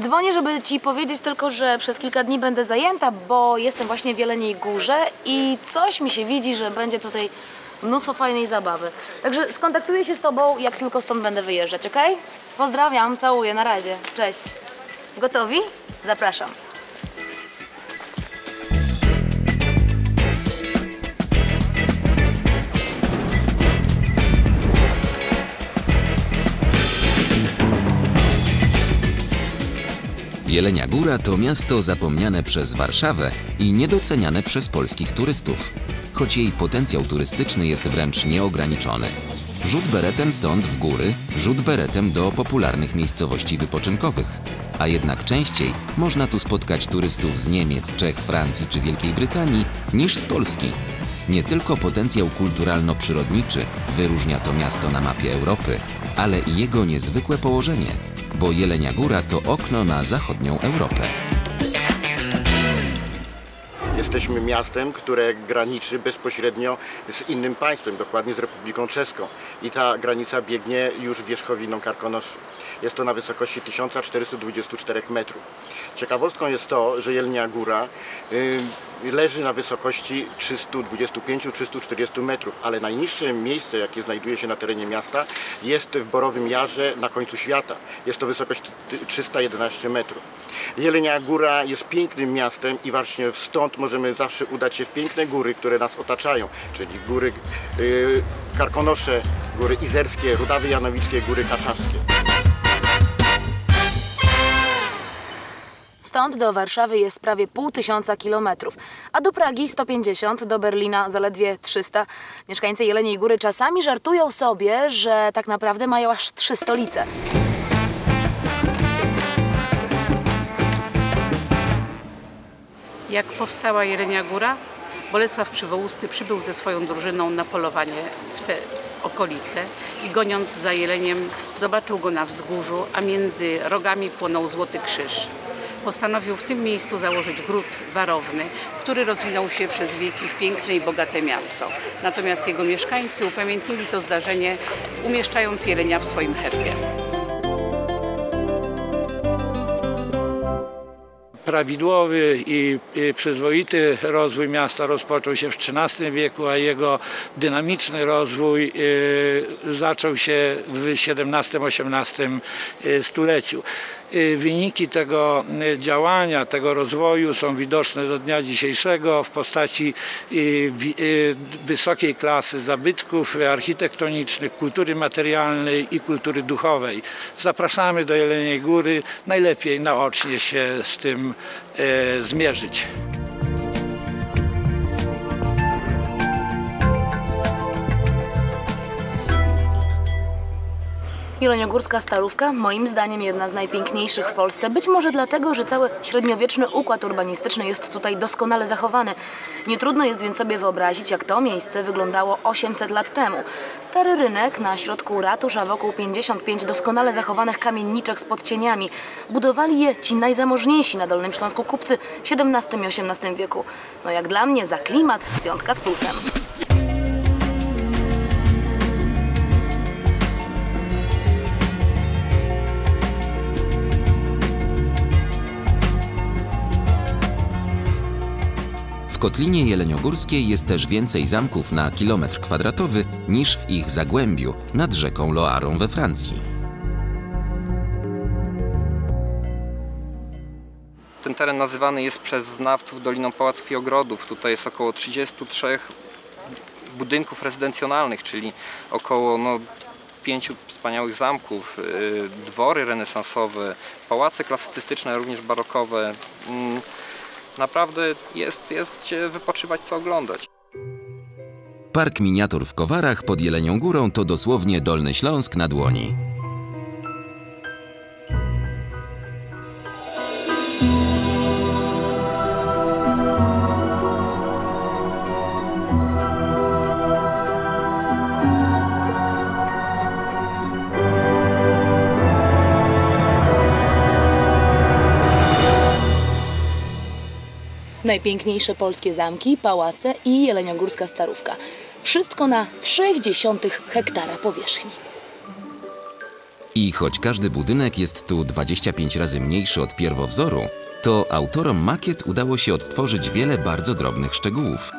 Dzwonię, żeby ci powiedzieć tylko, że przez kilka dni będę zajęta, bo jestem właśnie w Jeleniej Górze i coś mi się widzi, że będzie tutaj mnóstwo fajnej zabawy. Także skontaktuję się z tobą, jak tylko stąd będę wyjeżdżać, okej? Pozdrawiam, całuję, na razie. Cześć. Gotowi? Zapraszam. Jelenia Góra to miasto zapomniane przez Warszawę i niedoceniane przez polskich turystów. Choć jej potencjał turystyczny jest wręcz nieograniczony. Rzut beretem stąd w góry, rzut beretem do popularnych miejscowości wypoczynkowych. A jednak częściej można tu spotkać turystów z Niemiec, Czech, Francji czy Wielkiej Brytanii niż z Polski. Nie tylko potencjał kulturalno-przyrodniczy wyróżnia to miasto na mapie Europy, ale i jego niezwykłe położenie, bo Jelenia Góra to okno na zachodnią Europę. Jesteśmy miastem, które graniczy bezpośrednio z innym państwem, dokładnie z Republiką Czeską. I ta granica biegnie już wierzchowiną Karkonoszu. Jest to na wysokości 1424 metrów. Ciekawostką jest to, że Jelenia Góra y, leży na wysokości 325-340 metrów, ale najniższe miejsce, jakie znajduje się na terenie miasta, jest w Borowym Jarze na końcu świata. Jest to wysokość ty- 311 metrów. Jelenia Góra jest pięknym miastem i właśnie stąd możemy zawsze udać się w piękne góry, które nas otaczają, czyli góry y, Karkonosze, góry Izerskie, Rudawy Janowickie, góry Kaczawskie. Stąd do Warszawy jest prawie pół tysiąca kilometrów, a do Pragi 150, do Berlina zaledwie 300. Mieszkańcy Jeleniej Góry czasami żartują sobie, że tak naprawdę mają aż trzy stolice. Jak powstała Jelenia Góra, Bolesław Przywołusty przybył ze swoją drużyną na polowanie w te okolice i goniąc za jeleniem zobaczył go na wzgórzu, a między rogami płonął złoty krzyż. Postanowił w tym miejscu założyć gród warowny, który rozwinął się przez wieki w piękne i bogate miasto. Natomiast jego mieszkańcy upamiętnili to zdarzenie, umieszczając jelenia w swoim herbie. prawidłowy i, przyzwoity rozwój miasta rozpoczął się w XIII wieku, a jego dynamiczny rozwój e, zaczął się w XVII-XVIII e, stuleciu. E, Wyniki tego e, działania, tego rozwoju są widoczne do dnia dzisiejszego w postaci e, wysokiej klasy zabytków architektonicznych, kultury materialnej i kultury duchowej. Zapraszamy do Jeleniej Góry, najlepiej naocznie się z tym zmierzyć. Jeleniogórska Starówka, moim zdaniem jedna z najpiękniejszych w Polsce. Być może dlatego, że cały średniowieczny układ urbanistyczny jest tutaj doskonale zachowany. Nie trudno jest więc sobie wyobrazić, jak to miejsce wyglądało 800 lat temu. Stary rynek na środku ratusz, a wokół 55 doskonale zachowanych kamienniczek z podcieniami. Budowali je ci najzamożniejsi na Dolnym Śląsku kupcy w XVII i XVIII wieku. No jak dla mnie za klimat piątka z plusem. Kotlinie Jeleniogórskiej jest też więcej zamków na kilometr kwadratowy niż w ich zagłębiu nad rzeką Loarą we Francji. Ten teren nazywany jest przez znawców Doliną Pałaców i Ogrodów. Tutaj jest około 33 budynków rezydencjonalnych, czyli około no, pięciu wspaniałych zamków, yy, dwory renesansowe, pałace klasycystyczne, również barokowe. Naprawdę jest, jest wypoczywać, co oglądać. Park miniatur w Kowarach pod Jelenią Górą to dosłownie Dolny Śląsk na dłoni. Najpiękniejsze polskie zamki, pałace i jeleniogórska starówka. Wszystko na 0,3 hektara powierzchni. I choć każdy budynek jest tu 25 razy mniejszy od pierwowzoru, to autorom makiet udało się odtworzyć wiele bardzo drobnych szczegółów.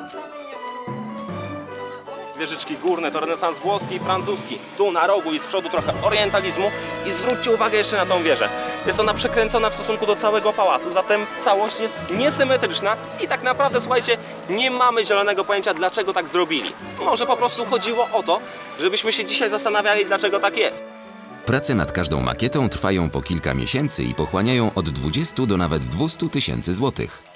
Wieżyczki górne to renesans włoski i francuski. Tu na rogu i z przodu trochę orientalizmu i zwróćcie uwagę jeszcze na tą wieżę. Jest ona przekręcona w stosunku do całego pałacu, zatem całość jest niesymetryczna i tak naprawdę, słuchajcie, nie mamy zielonego pojęcia, dlaczego tak zrobili. Może po prostu chodziło o to, żebyśmy się dzisiaj zastanawiali, dlaczego tak jest. Prace nad każdą makietą trwają po kilka miesięcy i pochłaniają od 20 do nawet 200 tysięcy złotych.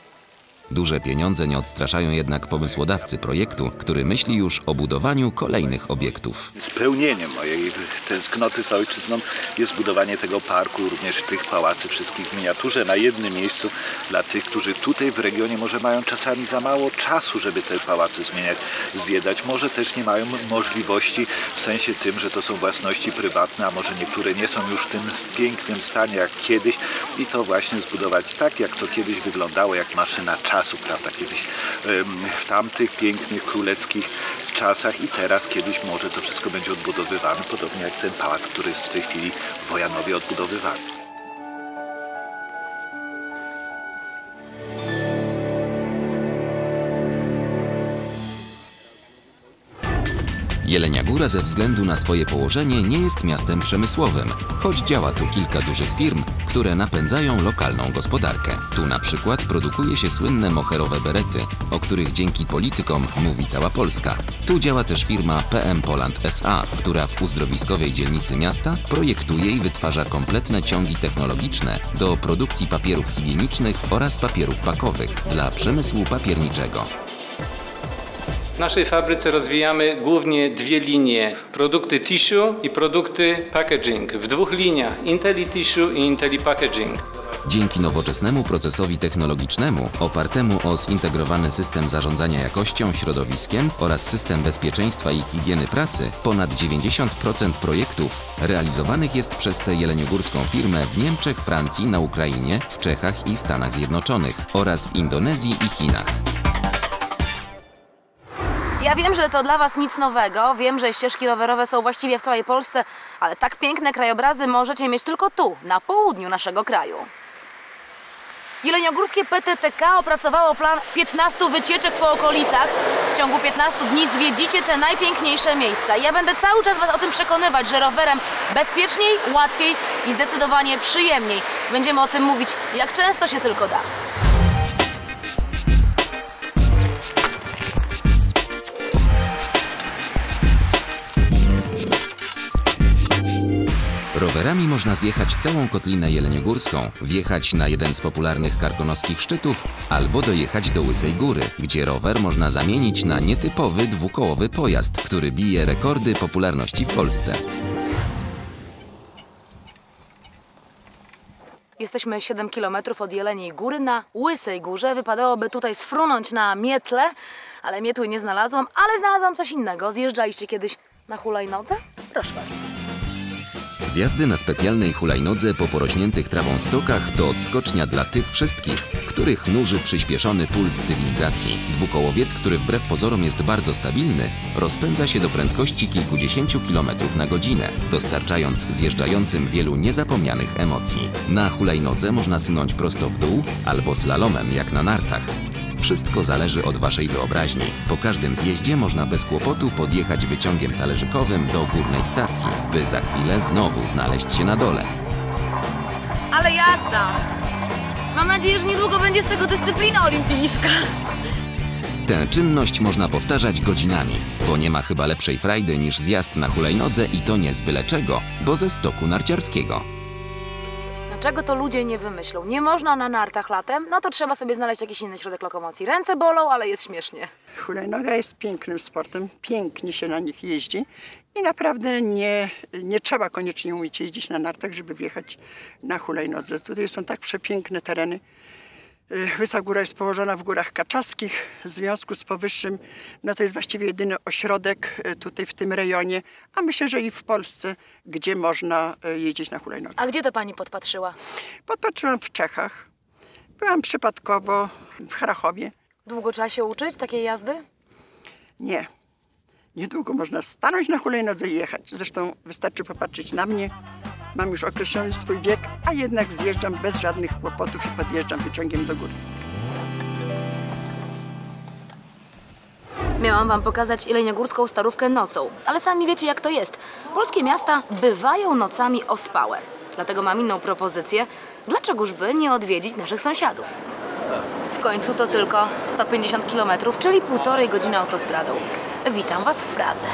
Duże pieniądze nie odstraszają jednak pomysłodawcy projektu, który myśli już o budowaniu kolejnych obiektów. Spełnieniem mojej tęsknoty za ojczyzną jest budowanie tego parku, również tych pałacy wszystkich w miniaturze na jednym miejscu dla tych, którzy tutaj w regionie może mają czasami za mało czasu, żeby te pałace zmieniać, zwiedzać. Może też nie mają możliwości w sensie tym, że to są własności prywatne, a może niektóre nie są już w tym pięknym stanie jak kiedyś i to właśnie zbudować tak, jak to kiedyś wyglądało, jak maszyna czasu, prawda, kiedyś w tamtych pięknych, królewskich czasach i teraz kiedyś może to wszystko będzie odbudowywane, podobnie jak ten pałac, który jest w tej chwili w Wojanowie odbudowywany. Jelenia Góra ze względu na swoje położenie nie jest miastem przemysłowym, choć działa tu kilka dużych firm, które napędzają lokalną gospodarkę. Tu na przykład produkuje się słynne moherowe berety, o których dzięki politykom mówi cała Polska. Tu działa też firma PM Poland SA, która w uzdrowiskowej dzielnicy miasta projektuje i wytwarza kompletne ciągi technologiczne do produkcji papierów higienicznych oraz papierów pakowych dla przemysłu papierniczego. W naszej fabryce rozwijamy głównie dwie linie: produkty tissue i produkty packaging. W dwóch liniach Intelli Tissue i Intelli Packaging. Dzięki nowoczesnemu procesowi technologicznemu, opartemu o zintegrowany system zarządzania jakością, środowiskiem oraz system bezpieczeństwa i higieny pracy, ponad 90% projektów realizowanych jest przez tę jeleniogórską firmę w Niemczech, Francji, na Ukrainie, w Czechach i Stanach Zjednoczonych oraz w Indonezji i Chinach. Ja wiem, że to dla Was nic nowego, wiem, że ścieżki rowerowe są właściwie w całej Polsce, ale tak piękne krajobrazy możecie mieć tylko tu, na południu naszego kraju. Jeleniogórskie PTTK opracowało plan 15 wycieczek po okolicach. W ciągu 15 dni zwiedzicie te najpiękniejsze miejsca. Ja będę cały czas Was o tym przekonywać, że rowerem bezpieczniej, łatwiej i zdecydowanie przyjemniej. Będziemy o tym mówić jak często się tylko da. Rowerami można zjechać całą Kotlinę Jeleniogórską, wjechać na jeden z popularnych karkonoskich szczytów albo dojechać do Łysej Góry, gdzie rower można zamienić na nietypowy dwukołowy pojazd, który bije rekordy popularności w Polsce. Jesteśmy 7 km od Jeleniej Góry na Łysej Górze. Wypadałoby tutaj sfrunąć na mietle, ale mietły nie znalazłam, ale znalazłam coś innego. Zjeżdżaliście kiedyś na hulajnodze? Proszę bardzo. Zjazdy na specjalnej hulajnodze po porośniętych trawą stokach to odskocznia dla tych wszystkich, których nuży przyspieszony puls cywilizacji. Dwukołowiec, który wbrew pozorom jest bardzo stabilny, rozpędza się do prędkości kilkudziesięciu kilometrów na godzinę, dostarczając zjeżdżającym wielu niezapomnianych emocji. Na hulajnodze można sunąć prosto w dół albo slalomem jak na nartach. Wszystko zależy od Waszej wyobraźni. Po każdym zjeździe można bez kłopotu podjechać wyciągiem talerzykowym do górnej stacji, by za chwilę znowu znaleźć się na dole. Ale jazda! Mam nadzieję, że niedługo będzie z tego dyscyplina olimpijska. Tę czynność można powtarzać godzinami, bo nie ma chyba lepszej frajdy niż zjazd na hulajnodze i to nie z byle czego, bo ze stoku narciarskiego. Dlaczego to ludzie nie wymyślą? Nie można na nartach latem? No to trzeba sobie znaleźć jakiś inny środek lokomocji. Ręce bolą, ale jest śmiesznie. Hulajnoga jest pięknym sportem, pięknie się na nich jeździ i naprawdę nie, nie trzeba koniecznie umieć jeździć na nartach, żeby wjechać na hulajnodze. Tutaj są tak przepiękne tereny. Y, Łysa Góra jest położona w górach kaczaskich. W związku z powyższym no to jest właściwie jedyny ośrodek y, tutaj w tym rejonie, a myślę, że i w Polsce, gdzie można y, jeździć na hulajnodze. A gdzie to pani podpatrzyła? Podpatrzyłam w Czechach. Byłam przypadkowo w Chrachowie. Długo trzeba się uczyć takiej jazdy? Nie. Niedługo można stanąć na hulajnodze i jechać. Zresztą wystarczy popatrzeć na mnie. Mam już określony swój wiek, a jednak zjeżdżam bez żadnych kłopotów i podjeżdżam wyciągiem do góry. Miałam wam pokazać Ileniogórską Starówkę nocą, ale sami wiecie jak to jest. Polskie miasta bywają nocami ospałe. Dlatego mam inną propozycję. Dlaczegoż by nie odwiedzić naszych sąsiadów? W końcu to tylko 150 km, czyli półtorej godziny autostradą. Witam was w Pradze.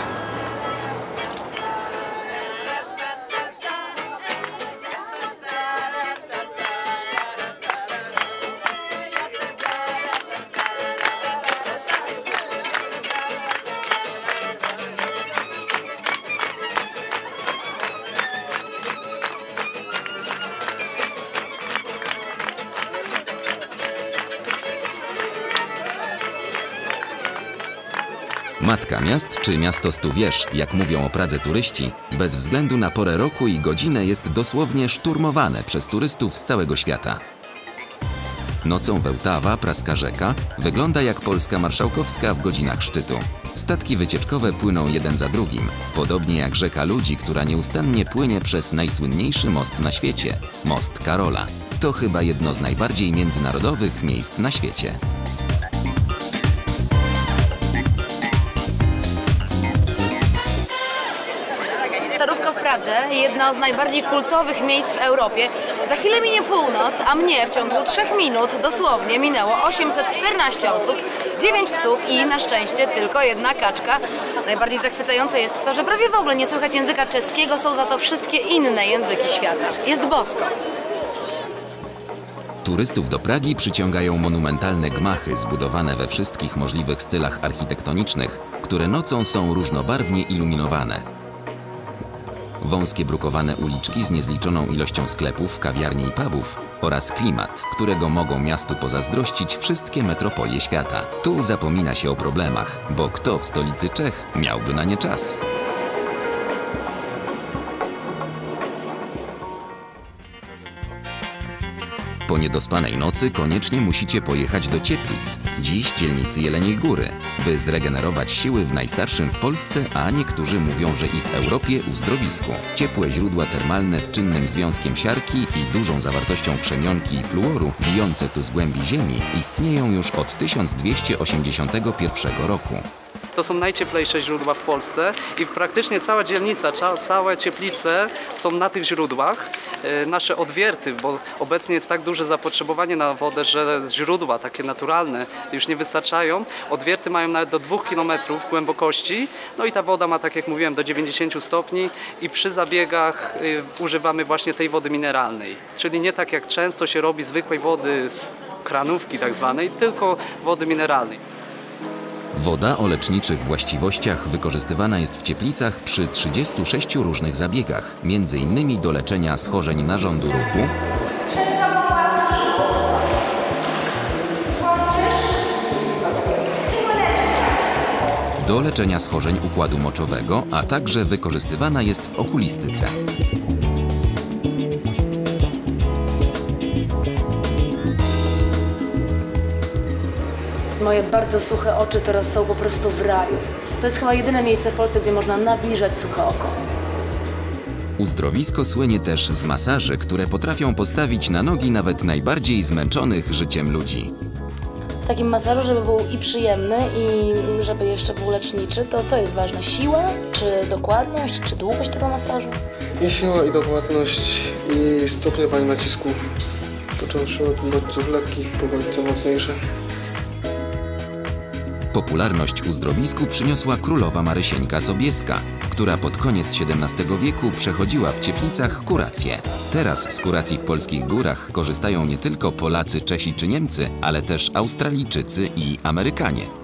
Matka miast czy miasto stu wież, jak mówią o Pradze turyści, bez względu na porę roku i godzinę jest dosłownie szturmowane przez turystów z całego świata. Nocą Wełtawa, praska rzeka, wygląda jak Polska Marszałkowska w godzinach szczytu. Statki wycieczkowe płyną jeden za drugim, podobnie jak rzeka ludzi, która nieustannie płynie przez najsłynniejszy most na świecie most Karola. To chyba jedno z najbardziej międzynarodowych miejsc na świecie. Pradze, jedno z najbardziej kultowych miejsc w Europie. Za chwilę minie północ, a mnie w ciągu 3 minut dosłownie minęło 814 osób, 9 psów i na szczęście tylko jedna kaczka. Najbardziej zachwycające jest to, że prawie w ogóle nie słychać języka czeskiego, są za to wszystkie inne języki świata. Jest bosko. Turystów do Pragi przyciągają monumentalne gmachy zbudowane we wszystkich możliwych stylach architektonicznych, które nocą są różnobarwnie iluminowane. Wąskie brukowane uliczki z niezliczoną ilością sklepów, kawiarni i pubów oraz klimat, którego mogą miastu pozazdrościć wszystkie metropolie świata. Tu zapomina się o problemach, bo kto w stolicy Czech miałby na nie czas? Po niedospanej nocy koniecznie musicie pojechać do Cieplic, dziś dzielnicy Jeleniej Góry, by zregenerować siły w najstarszym w Polsce, a niektórzy mówią, że i w Europie uzdrowisku. Ciepłe źródła termalne z czynnym związkiem siarki i dużą zawartością krzemionki i fluoru, bijące tu z głębi ziemi, istnieją już od 1281 roku. To są najcieplejsze źródła w Polsce i praktycznie cała dzielnica, całe cieplice są na tych źródłach. E, Nasze odwierty, bo obecnie jest tak duże zapotrzebowanie na wodę, że źródła takie naturalne już nie wystarczają. Odwierty mają nawet do 2 km głębokości, no i ta woda ma, tak jak mówiłem, do 90 stopni i przy zabiegach y, używamy właśnie tej wody mineralnej. Czyli nie tak jak często się robi zwykłej wody z kranówki tak zwanej, tylko wody mineralnej. Woda o leczniczych właściwościach wykorzystywana jest w cieplicach przy 36 różnych zabiegach, m.in. do leczenia schorzeń narządu ruchu, do leczenia schorzeń układu moczowego, a także wykorzystywana jest w okulistyce. Moje bardzo suche oczy teraz są po prostu w raju. To jest chyba jedyne miejsce w Polsce, gdzie można nawilżać suche oko. Uzdrowisko słynie też z masaży, które potrafią postawić na nogi nawet najbardziej zmęczonych życiem ludzi. W takim masażu, żeby był i przyjemny, i żeby jeszcze był leczniczy, to co jest ważne? Siła, czy dokładność, czy długość tego masażu? I siła, i dokładność, i stopniowanie nacisku, począwszy od bodźców lekkich po bodźce mocniejsze. Popularność uzdrowisku przyniosła królowa Marysieńka Sobieska, która pod koniec XVII wieku przechodziła w Cieplicach kurację. Teraz z kuracji w polskich górach korzystają nie tylko Polacy, Czesi czy Niemcy, ale też Australijczycy i Amerykanie.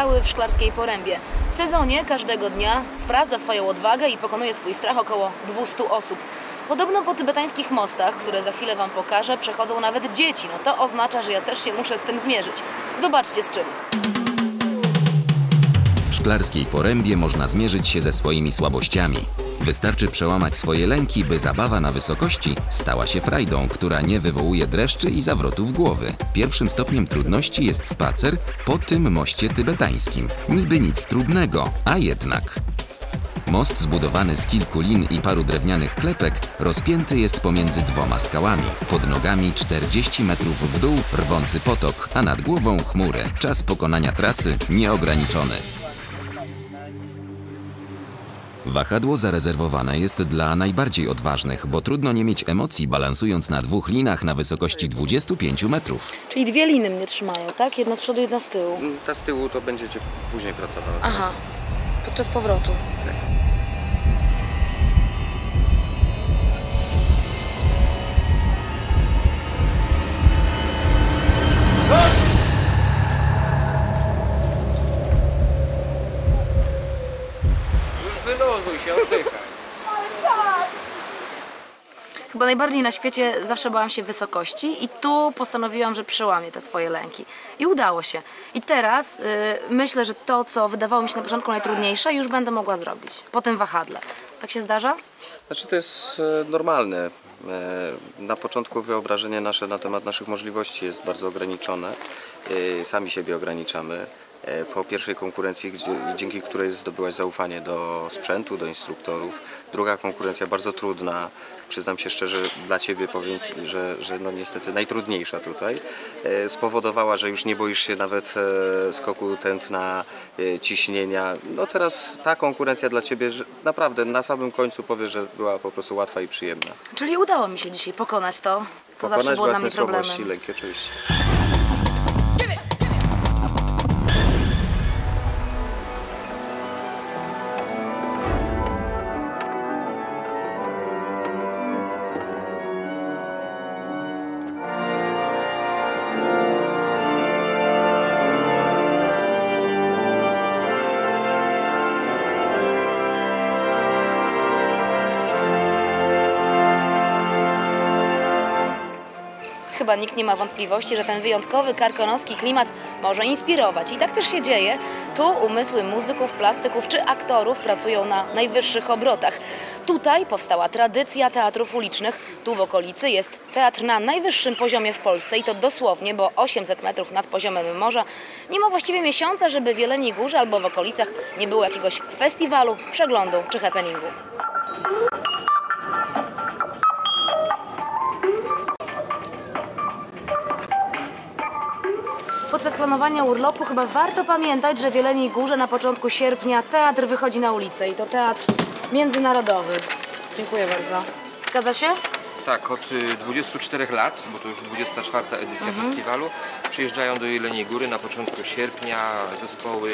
Skały w Szklarskiej Porębie. W sezonie każdego dnia sprawdza swoją odwagę i pokonuje swój strach około 200 osób. Podobno po tybetańskich mostach, które za chwilę Wam pokażę, przechodzą nawet dzieci. No to oznacza, że ja też się muszę z tym zmierzyć. Zobaczcie z czym. Szklarskiej porębie można zmierzyć się ze swoimi słabościami. Wystarczy przełamać swoje lęki, by zabawa na wysokości stała się frajdą, która nie wywołuje dreszczy i zawrotów głowy. Pierwszym stopniem trudności jest spacer po tym moście tybetańskim. Niby nic trudnego, a jednak. Most zbudowany z kilku lin i paru drewnianych klepek rozpięty jest pomiędzy dwoma skałami. Pod nogami 40 metrów w dół rwący potok, a nad głową chmury. Czas pokonania trasy nieograniczony. Wahadło zarezerwowane jest dla najbardziej odważnych, bo trudno nie mieć emocji balansując na dwóch linach na wysokości 25 metrów. Czyli dwie liny mnie trzymają, tak? Jedna z przodu, jedna z tyłu. Ta z tyłu to będziecie później pracowały. Aha, podczas powrotu. Już Chyba najbardziej na świecie zawsze bałam się wysokości i tu postanowiłam, że przełamię te swoje lęki. I udało się. I teraz y, myślę, że to, co wydawało mi się na początku najtrudniejsze, już będę mogła zrobić. Po tym wahadle. Tak się zdarza? Znaczy to jest e, normalne. E, Na początku wyobrażenie nasze na temat naszych możliwości jest bardzo ograniczone. E, Sami siebie ograniczamy. E, Po pierwszej konkurencji, gdzie, dzięki której zdobyłaś zaufanie do sprzętu, do instruktorów. Druga konkurencja bardzo trudna. Przyznam się szczerze, dla Ciebie powiem, że, że no niestety najtrudniejsza tutaj. E, Spowodowała, że już nie boisz się nawet e, skoku tętna, ciśnienia. No teraz ta konkurencja dla Ciebie że naprawdę na samym końcu powiesz, że była po prostu łatwa i przyjemna. Czyli udało mi się dzisiaj pokonać to, co zawsze Pokonać było dla własne mnie problemem. słabości, lęki oczywiście. Chyba nikt nie ma wątpliwości, że ten wyjątkowy karkonoski klimat może inspirować. I tak też się dzieje. Tu umysły muzyków, plastyków czy aktorów pracują na najwyższych obrotach. Tutaj powstała tradycja teatrów ulicznych. Tu w okolicy jest teatr na najwyższym poziomie w Polsce i to dosłownie, bo 800 metrów nad poziomem morza. Nie ma właściwie miesiąca, żeby w Jeleniej Górze albo w okolicach nie było jakiegoś festiwalu, przeglądu czy happeningu. Podczas planowania urlopu chyba warto pamiętać, że w Jeleniej Górze na początku sierpnia teatr wychodzi na ulicę i to teatr międzynarodowy. Dziękuję bardzo. Zgadza się? Tak, od y, 24 lat, bo to już 24 edycja Mhm. festiwalu, przyjeżdżają do Jeleniej Góry na początku sierpnia zespoły